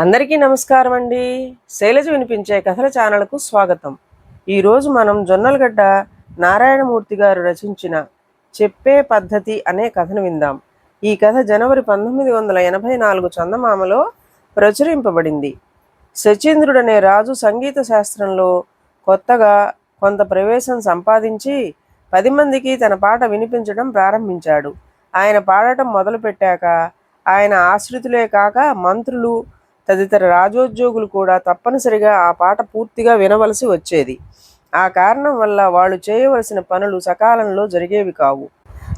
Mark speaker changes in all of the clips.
Speaker 1: అందరికీ నమస్కారం అండి శైలజ వినిపించే కథల ఛానల్కు స్వాగతం. ఈరోజు మనం జొన్నలగడ్డ నారాయణమూర్తి గారు రచించిన చెప్పే పద్ధతి అనే కథను విందాం. ఈ కథ జనవరి పంతొమ్మిది వందల ఎనభై నాలుగు చందమామలో ప్రచురింపబడింది. సచీంద్రుడనే రాజు సంగీత శాస్త్రంలో కొత్తగా కొంత ప్రవేశం సంపాదించి పది మందికి తన పాట వినిపించడం ప్రారంభించాడు. ఆయన పాడటం మొదలుపెట్టాక ఆయన ఆశ్రితులే కాక మంత్రులు తదితర రాజోద్యోగులు కూడా తప్పనిసరిగా ఆ పాట పూర్తిగా వినవలసి వచ్చేది. ఆ కారణం వల్ల వాళ్ళు చేయవలసిన పనులు సకాలంలో జరిగేవి కావు.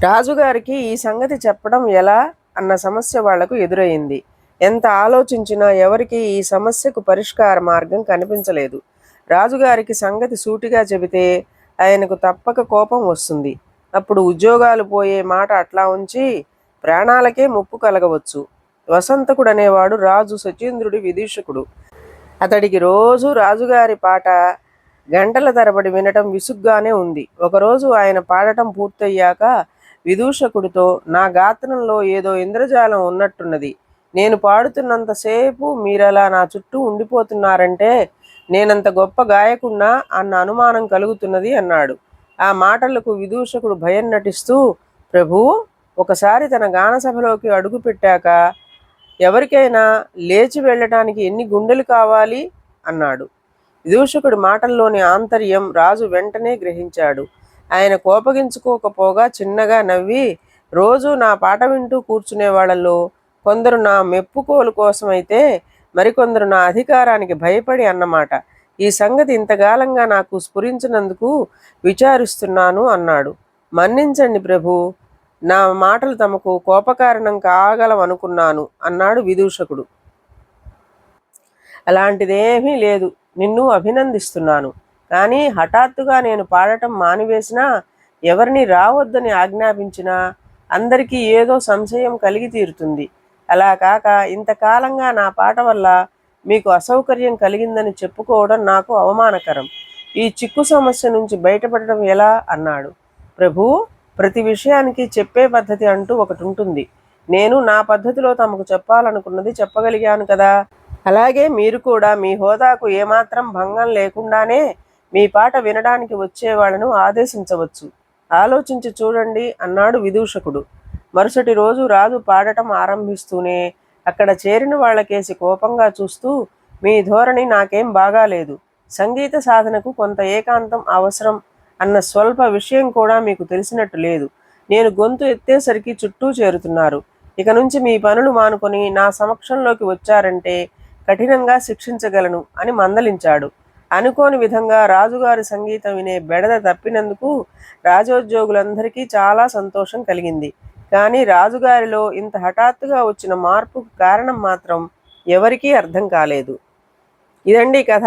Speaker 1: రాజుగారికి ఈ సంగతి చెప్పడం ఎలా అన్న సమస్య వాళ్ళకు ఎదురయ్యింది ఎంత ఆలోచించినా ఎవరికి ఈ సమస్యకు పరిష్కార మార్గం కనిపించలేదు. రాజుగారికి సంగతి సూటిగా చెబితే ఆయనకు తప్పక కోపం వస్తుంది. అప్పుడు ఉద్యోగాలు పోయే మాట అట్లా ఉంచి ప్రాణాలకే ముప్పు కలగవచ్చు. వసంతకుడు అనేవాడు రాజు సచీంద్రుడి విదీషకుడు అతడికి రోజు రాజుగారి పాట గంటల తరబడి వినటం విసుగ్గానే ఉంది. ఒకరోజు ఆయన పాడటం పూర్తయ్యాక విదూషకుడితో నా గాత్రంలో ఏదో ఇంద్రజాలం ఉన్నట్టున్నది. నేను పాడుతున్నంతసేపు మీరలా నా చుట్టూ ఉండిపోతున్నారంటే నేనంత గొప్ప గాయకున్నా అన్న అనుమానం కలుగుతున్నది అన్నాడు. ఆ మాటలకు విదూషకుడు భయం నటిస్తూ ప్రభు ఒకసారి తన గానసభలోకి అడుగుపెట్టాక ఎవరికైనా లేచి వెళ్ళటానికి ఎన్ని గుండెలు కావాలి? అన్నాడు. విదూషకుడి మాటల్లోని ఆంతర్యం రాజు వెంటనే గ్రహించాడు. ఆయన కోపగించుకోకపోగా చిన్నగా నవ్వి రోజు నా పాట వింటూ కూర్చునే వాళ్ళలో కొందరు నా మెప్పుకోలు కోసమైతే మరికొందరు నా అధికారానికి భయపడి అన్నమాట. ఈ సంగతి ఇంతకాలంగా నాకు స్ఫురించినందుకు విచారిస్తున్నాను అన్నాడు. మన్నించండి ప్రభు నా మాటలు తమకు కోపకారణం కాగలవనుకున్నాను అన్నాడు విదూషకుడు. అలాంటిదేమీ లేదు నిన్ను అభినందిస్తున్నాను. కానీ హఠాత్తుగా నేను పాడటం మానివేసినా ఎవరిని రావద్దని ఆజ్ఞాపించినా అందరికీ ఏదో సంశయం కలిగి తీరుతుంది. అలా కాక ఇంతకాలంగా నా పాట వల్ల మీకు అసౌకర్యం కలిగిందని చెప్పుకోవడం నాకు అవమానకరం. ఈ చిక్కు సమస్య నుంచి బయటపడడం ఎలా? అన్నాడు. ప్రభు ప్రతి విషయానికి చెప్పే పద్ధతి అంటూ ఒకటి ఉంటుంది. నేను నా పద్ధతిలో తమకు చెప్పాలనుకున్నది చెప్పగలిగాను కదా. అలాగే మీరు కూడా మీ హోదాకు ఏమాత్రం భంగం లేకుండానే మీ పాట వినడానికి వచ్చే వాళ్ళను ఆదేశించవచ్చు. ఆలోచించి చూడండి అన్నాడు విదూషకుడు. మరుసటి రోజు రాజు పాడటం ఆరంభిస్తూనే అక్కడ చేరిన వాళ్ళకేసి కోపంగా చూస్తూ మీ ధోరణి నాకేం బాగాలేదు. సంగీత సాధనకు కొంత ఏకాంతం అవసరం అన్న స్వల్ప విషయం కూడా మీకు తెలిసినట్టు లేదు. నేను గొంతు ఎత్తేసరికి చుట్టూ చేరుతున్నారు. ఇక నుంచి మీ పనులు మానుకొని నా సమక్షంలోకి వచ్చారంటే కఠినంగా శిక్షించగలను అని మందలించాడు. అనుకోని విధంగా రాజుగారి సంగీతం వినే బెడద తప్పినందుకు రాజోద్యోగులందరికీ చాలా సంతోషం కలిగింది. కానీ రాజుగారిలో ఇంత హఠాత్తుగా వచ్చిన మార్పుకు కారణం మాత్రం ఎవరికీ అర్థం కాలేదు. ఇదండి కథ.